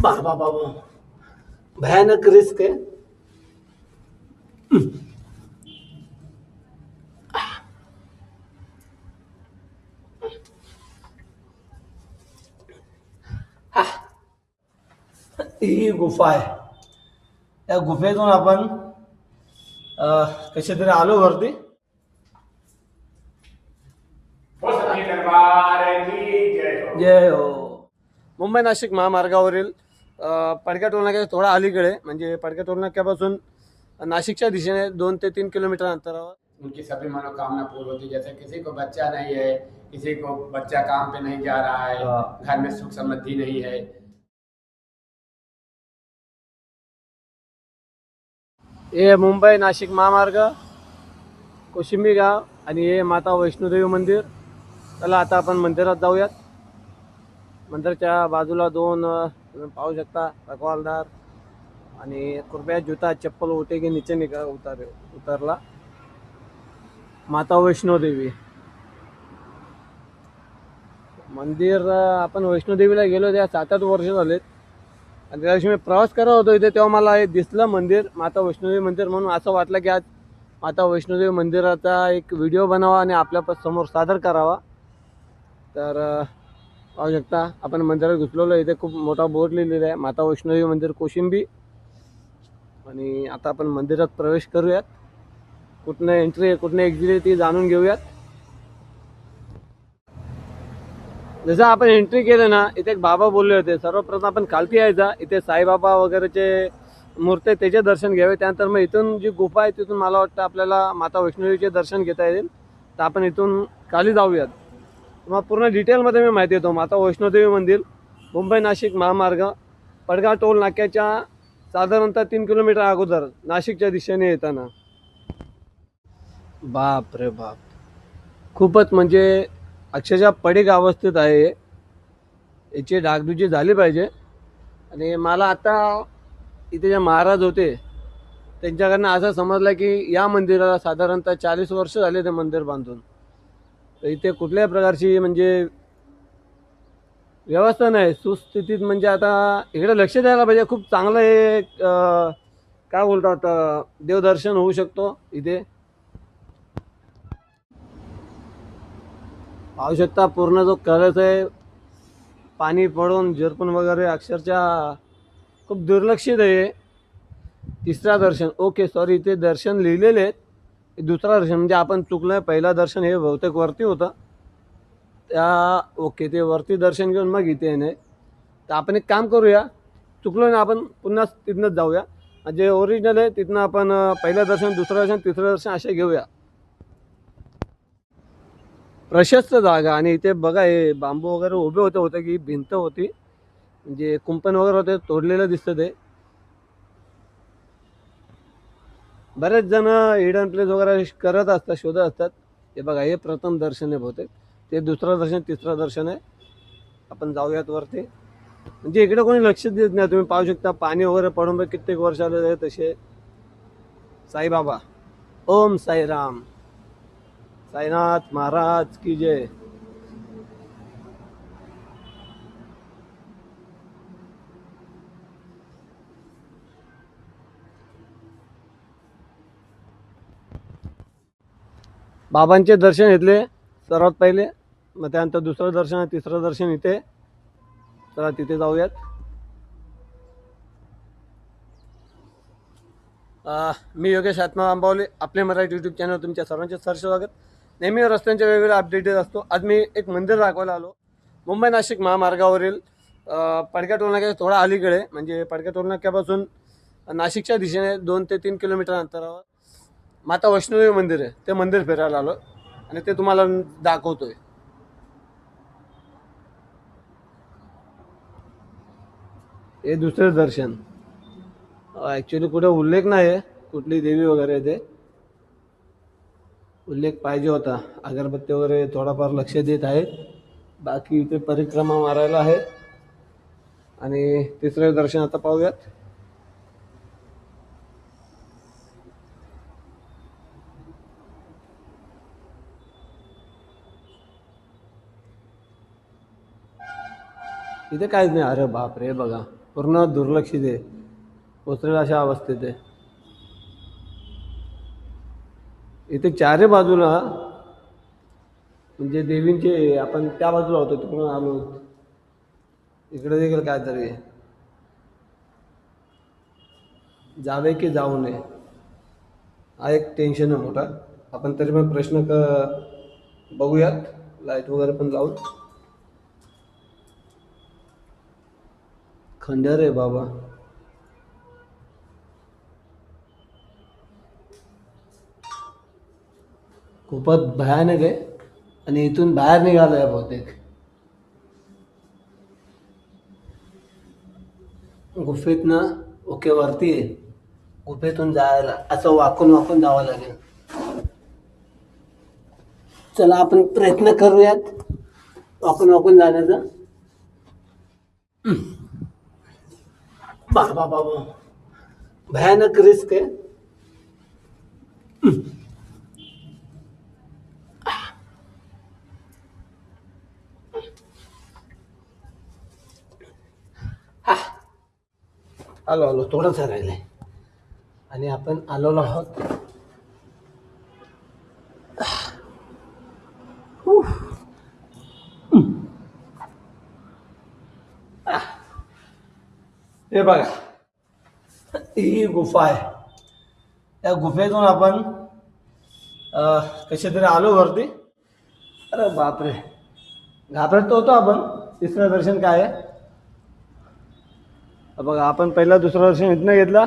बाबा बाबा भयानक रिस्क आहे. हा. ही गुफा आहे. त्या गुफेतून आपण कशी तरी आलो वरती. जय हो. जय हो. मुंबई नाशिक महामार्गावरील पडक्या टोलनाक्या थोडा अलीकडे म्हणजे पडक्या टोलनाक्यापासून नाशिकच्या दिशेने दोन ते तीन किलोमीटर अंतरावर. उनकी सभी मनोकामना पूर्ण होती जैसे किसी को बच्चा नहीं है किसी को बच्चा काम पे नहीं जा रहा है। घर में सुख समृद्धि नहीं है। हे मुंबई नाशिक महामार्ग कोशिंबी गाव आणि हे माता वैष्णोदेवी मंदिर. चला आता आपण मंदिरात जाऊयात. मंदिरच्या बाजूला दोन तुम्ही पाहू शकता रखवालदार. आणि कृपया जुता चप्पल उठे की नीचे निघा उतार उतरला. माता वैष्णोदेवी मंदिर आपण वैष्णोदेवीला गेलो त्या सात आठ वर्ष झालेत. आणि त्या दिवशी मी प्रवास करत होतो इथे तेव्हा मला हे दिसलं मंदिर माता वैष्णोदेवी मंदिर म्हणून. असं वाटलं की आज माता वैष्णोदेवी मंदिराचा एक व्हिडिओ बनावा आणि आपल्यासमोर सादर करावा. तर पाहू शकता. आपण मंदिरात घुसलेलो इथे खूप मोठा बोर्ड लिहिलेला आहे. माता वैष्णवी मंदिर कोशिंबी. आणि आता आपण मंदिरात प्रवेश करूयात. कुठनं एंट्री आहे कुठनं एक्झिट आहे ती जाणून घेऊयात. जसं आपण एंट्री केलं ना इथे एक बाबा बोलले होते सर्वप्रथम आपण खालती यायचा. इथे साईबाबा वगैरेचे मूर्ती आहे, त्याचे दर्शन घ्यावे. त्यानंतर मग इथून जी गुफा आहे तिथून मला वाटतं आपल्याला माता वैष्णवीचे दर्शन घेता येईल. तर आपण इथून खाली जाऊयात. मग पूर्ण डिटेलमध्ये मी माहिती देतो. माता वैष्णोदेवी मंदिर मुंबई नाशिक महामार्ग पडगाव टोल नाक्याच्या साधारणतः तीन किलोमीटर अगोदर नाशिकच्या दिशेने येताना. बाप रे बाप. खूपच म्हणजे अक्षरशः पडीक अवस्थेत आहे. याची डागडुजी झाली पाहिजे. आणि मला आता इथे जे महाराज होते त्यांच्याकडनं असं समजलं की या मंदिराला साधारणतः चाळीस वर्ष झाले ते मंदिर बांधून. तर इथे कुठल्याही प्रकारची म्हणजे व्यवस्था नाही. सुस्थितीत म्हणजे आता इकडे लक्ष द्यायला पाहिजे. खूप चांगलं हे काय बोलतात देवदर्शन होऊ शकतो इथे. पाहू शकता पूर्ण जो कलच आहे पाणी पडून झिरपून वगैरे अक्षरशः खूप दुर्लक्षित आहे तिसरा दर्शन. ओके सॉरी इथे दर्शन लिहिलेले आहेत. दुसरा दर्शन म्हणजे आपण चुकलं आहे पहिला दर्शन हे बहुतेक वरती होतं. त्या ओके ते वरती दर्शन घेऊन मग इथे येणे. तर आपण एक काम करूया चुकलो ना आपण पुन्हा तिथनंच जाऊया. जे ओरिजिनल आहे तिथनं आपण पहिलं दर्शन दुसरं दर्शन तिसरं दर्शन असे घेऊया. प्रशस्त जागा आणि इथे बघा हे बांबू वगैरे उभे होते होते की भिंत होती. म्हणजे कुंपण वगैरे होते तोडलेलं दिसतं ते. बरेच जण हिडन प्लेस वगैरे करत असतात शोधत असतात. हे बघा हे प्रथम दर्शन आहे बहुतेक. ते दुसरं दर्शन तिसरं दर्शन आहे. आपण जाऊयात वरती. म्हणजे इकडे कोणी लक्ष देत नाही. तुम्ही पाहू शकता पाणी वगैरे पडून कित्येक वर्ष आलेले तसे. साईबाबा ओम साईराम. साईनाथ महाराज की जय. बाबांचे दर्शन घेतले सर्वात पहिले मग त्यानंतर दुसरं दर्शन तिसरं दर्शन इथे. चला तिथे जाऊयात. मी योगेश आत्मा आंबावले आपले मराठी यूट्यूब चॅनल तुमच्या सर्वांचे सर स्वागत. नेहमी रस्त्यांच्या वेगवेगळ्या अपडेट देत असतो. आज मी एक मंदिर दाखवायला आलो. मुंबई नाशिक महामार्गावरील पडक्या टोलनाक्याच्या थोडा अलीकडे म्हणजे पडक्या टोलनाक्यापासून नाशिकच्या दिशेने दोन ते तीन किलोमीटर अंतरावर. माता वैष्णोदेवी मंदिर आहे. ते मंदिर फिरायला आलो आणि ते तुम्हाला दाखवतोय. हे दुसरं दर्शन. ॲक्च्युली कुठे उल्लेख नाही आहे कुठली देवी वगैरे ते. उल्लेख पाहिजे होता. अगरबत्ती वगैरे थोडाफार लक्ष देत आहे बाकी इथे परिक्रमा मारायला आहे आणि तिसरं दर्शन आता पाहूयात. इथे काहीच नाही. अरे बाप रे बघा. पूर्ण दुर्लक्षित आहे. पोचलेलं अशा अवस्थेत आहे. इथे चारही बाजूला म्हणजे देवींचे आपण त्या बाजूला होतो तिकडून आलो. इकडे देखील काय आहे. जावे की जाऊ नये. हा एक टेन्शन आहे मोठा. आपण तरी पण प्रश्न क बघूयात. लाइट वगैरे पण लावून. खंडर आहे बाबा. खूपच भयानक आहे. आणि इथून बाहेर निघालो आहे बहुतेक. गुफेतनं ओके वरती आहे. गुफेतून जायला असं वाकून वाकून जावं लागेल. चला आपण प्रयत्न करूयात. वाकून वाकून जाण्याचा. बाबा बाबा भयानक रिस्क आहे आलो आलो थोडंसं आहे आणि आपण आलेलो आहोत हे बघा. ही गुफा आहे. त्या गुफेतून आपण कसे तरी आलो वरती. अरे बापरे. घाबरत होतो आपण. तिसरं दर्शन काय आहे? बघा आपण पहिला दुसरं दर्शन इथनं घेतला.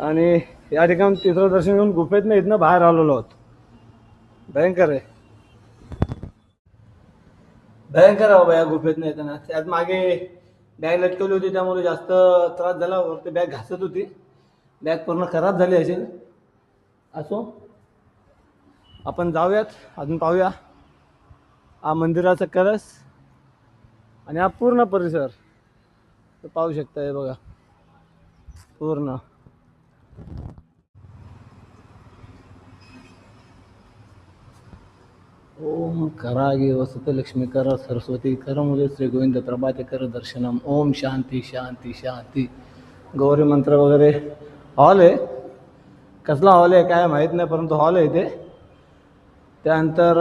आणि या ठिकाणी तिसरं दर्शन घेऊन गुफेतनं इथनं बाहेर आलेलो आहोत. भयंकर आहे. भयंकर आहे बाबा या गुफेतनं येताना. त्यात मागे बॅग लटकवली होती त्यामुळे जास्त त्रास झाला. वरती बॅग घासत होती. बॅग पूर्ण खराब झाली असेल. असो आपण जाऊयात अजून पाहूया. हा मंदिराचा कलश आणि हा पूर्ण परिसर. तर पाहू शकता हे बघा. पूर्ण. ओम करागे वसत लक्ष्मी कर सरस्वती कर मुले श्री गोविंद प्रभाते कर दर्शनम ओम शांती शांती शांती गौरी मंत्र वगैरे हॉल आहे कसला हॉल आहे काय माहीत नाही परंतु हॉल आहे इथे त्यानंतर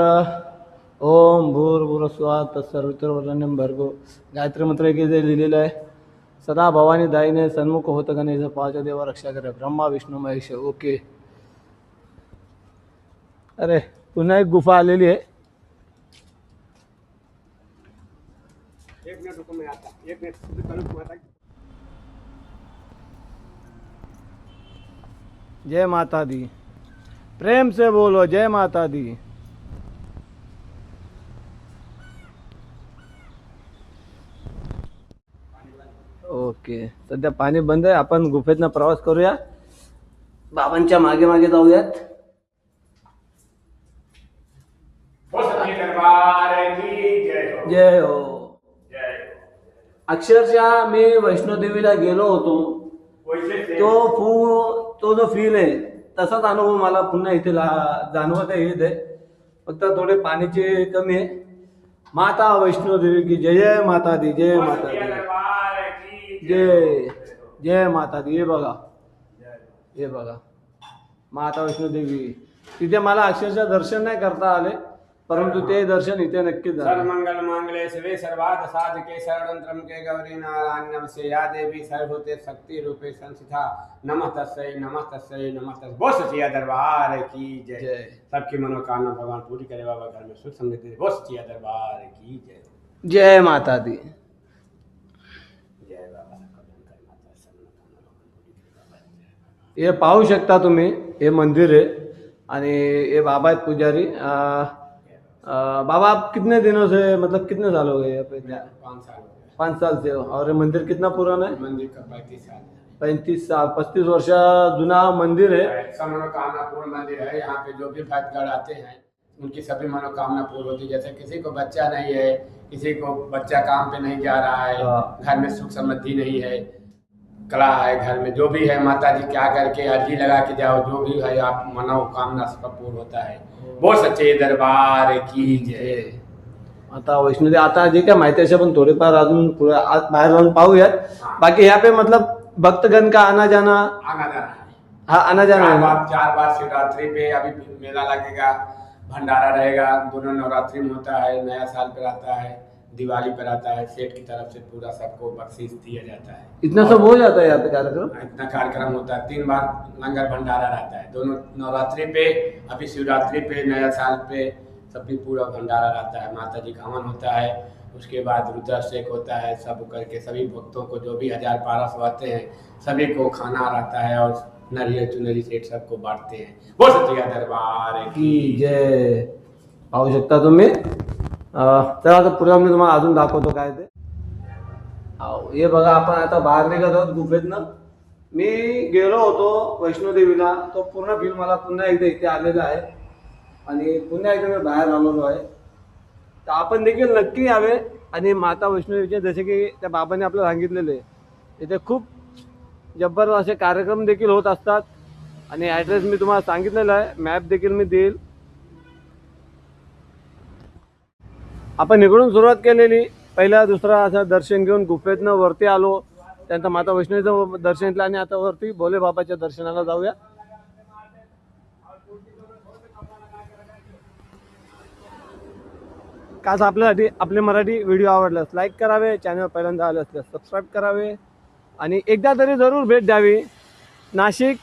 ओम भूर भूर स्वा तत्सर्वत्रवर्णम भर्गो गायत्री मंत्र एक इथे लिहिलेलं आहे सदा भवानी दाईने सन्मुख होत गणेश पाच देवा रक्षा करे ब्रह्मा विष्णू महेश ओके अरे पुन्हा एक गुफा आलेली आहे. जय माता दी. प्रेम से बोलो जय माता दी. ओके. सध्या पाणी बंद आहे. आपण गुफेतनं प्रवास करूया. बाबांच्या मागे मागे जाऊयात बोल सच्चे दरबार की जय हो. जय हो. हो अक्षरशः मी वैष्णोदेवीला गेलो होतो. तो फू तो जो फील आहे तसाच अनुभव मला पुन्हा इथे जाणवत आहे इथे फक्त थोडे पाण्याचे कमी आहे. माता वैष्णोदेवी की जय जय माता दी जय माता दी जय. जय माता दी हे बघा. जय हे बघा. माता वैष्णोदेवी. तिथे मला अक्षरशः दर्शन नाही करता आले. परंतु ते दर्शन इथे नक्कीच झालं. सर्वमंगल मांगले शिवे सर्वार्थ साधके शरणं के गौरी नारायण नमस्ते या देवी सर्वभूते शक्ति रूपे संस्थिता नमः तस्यै नमः तस्यै नमः तस्यै बोल सचिया दरबार की जय। सबकी मनोकामना भगवान पूरी करे बाबा घर में सुख समृद्धि। बोल सचिया दरबार की जय। जय माता दी। हे पाहू शकता तुम्ही हे मंदिर आहे. आणि ये बाबा आहेत पुजारी. बाबा आप कितने दिनों से मतलब कितने साल हो गए यहाँ पे? पाँच साल पाँच साल से हो। और ये मंदिर कितना पुराना है? मंदिर का पैंतीस साल पैंतीस साल पच्चीस वर्ष जुना मंदिर है। मनोकामना पूर्ण मंदिर है। यहाँ पे जो भी भक्तगण आते हैं उनकी सभी मनोकामना पूर्ण होती है। जैसे किसी को बच्चा नहीं है किसी को बच्चा काम पे नहीं जा रहा है हाँ। घर में सुख समृद्धि नहीं है कला है घर में जो भी है माता जी क्या करके अर्जी लगा के जाओ जो भी है आप मनोकामना सबका पूर्ण होता है। वो सच्चे दरबार की जय। आता वैष्णोदेवी आता जे काय माहिती असे पण थोडेफार अजून पुढे आत बाहेर पाहूयात बाकी यहाँ पे मतलब भक्तगण का आना जाना आना जाना है। हाँ आना जाना चार है। ना? बार चार बार शिवरात्रि पे अभी मेला लगेगा भंडारा रहेगा दोनों नवरात्रि में होता है नया साल पर आता है। दिवाली पर आता है सेठ की तरफ़ से पूरा सबको बख्शीश दिया जाता है। इतना सब हो जाता है यहाँ पे कार्यक्रम? इतना कार्यक्रम होता है। तीन बार लंगर भंडारा रहता है। दोनों नवरात्रि पे अभी शिवरात्रि पे नया साल पे सब भी पूरा भंडारा रहता है। माता जी का हवन होता है उसके बाद रुद्राभिषेक होता है सब करके सभी भक्तों को जो भी हज़ार बारह सौ आते हैं सभी को खाना रहता है और नरियल चुनरी सेठ सबको बांटते हैं। बोल सच्चिया दरबार की की जय। आवश्यकता तुम्ही अं, चला आता पुढे मी तुम्हाला अजून दाखवतो काय ते. अहो, हे बघा आपण आता बाहेर निघत आहोत गुफेतनं. मी गेलो होतो वैष्णोदेवीला. तो पूर्ण फील मला पुन्हा एकदा इथे आलेला आहे. आणि पुन्हा एकदा मी बाहेर आलेलो आहे. तर आपण देखील नक्की यावे. आणि माता वैष्णोदेवीचे जसे की त्या बाबांनी आपल्याला सांगितलेले इथे खूप जबरदस्त असे कार्यक्रम देखील होत असतात. आणि ॲड्रेस मी तुम्हाला सांगितलेला आहे. मॅप देखील मी देईल. आपण इकडून सुरुवात केलेली. पहिला दुसरा असं दर्शन घेऊन गुफेतनं वरती आलो. त्यानंतर माता वैष्णवीचं दर्शन घेतलं आणि आता वरती भोले बाबाच्या दर्शनाला जाऊया. काच आपल्यासाठी आपले मराठी व्हिडिओ आवडल्यास लाईक करावे चॅनल पहिल्यांदा आले असल्यास सबस्क्राईब करावे. आणि एकदा तरी जरूर भेट द्यावी. नाशिक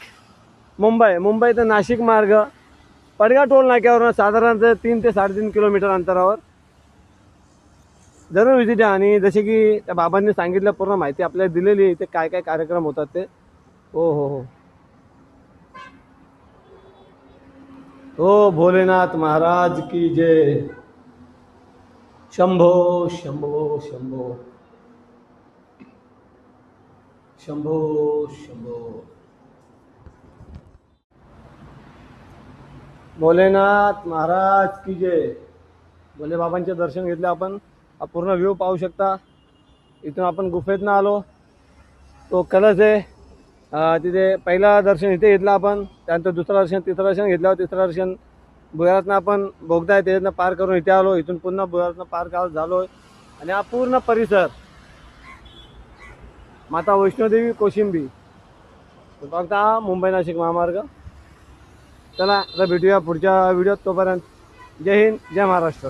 मुंबई. मुंबई ते नाशिक मार्ग. पडगा टोल नाक्यावरून साधारणतः तीन ते साडेतीन किलोमीटर अंतरावर. जरूर विजिट द्या आणि जसे की त्या बाबांनी सांगितलं पूर्ण माहिती आपल्याला दिलेली आहे. इथे काय काय कार्यक्रम होतात ते. हो हो हो. हो भोलेनाथ महाराज की जय. शंभो शंभो शंभो. शंभो शंभो. भोलेनाथ महाराज की जय. भोले बाबांचे दर्शन घेतले आपण. हा पूर्ण व्ह्यू पाहू शकता. इथून आपण गुफेतनं आलो. तो कलश आहे. तिथे पहिला दर्शन इथे घेतलं आपण. त्यानंतर दुसरं दर्शन तिसरं दर्शन घेतल्यावर तिसरं दर्शन. भुयारातनं आपण बोगदा आहे त्याच्यातनं पार करून इथे आलो. इथून पुन्हा भुयारातनं पार का झालो आणि हा पूर्ण परिसर. माता वैष्णोदेवी कोशिंबी. फक्त हा मुंबई नाशिक महामार्ग. चला आता भेटूया पुढच्या व्हिडिओत. तोपर्यंत जय हिंद जय महाराष्ट्र.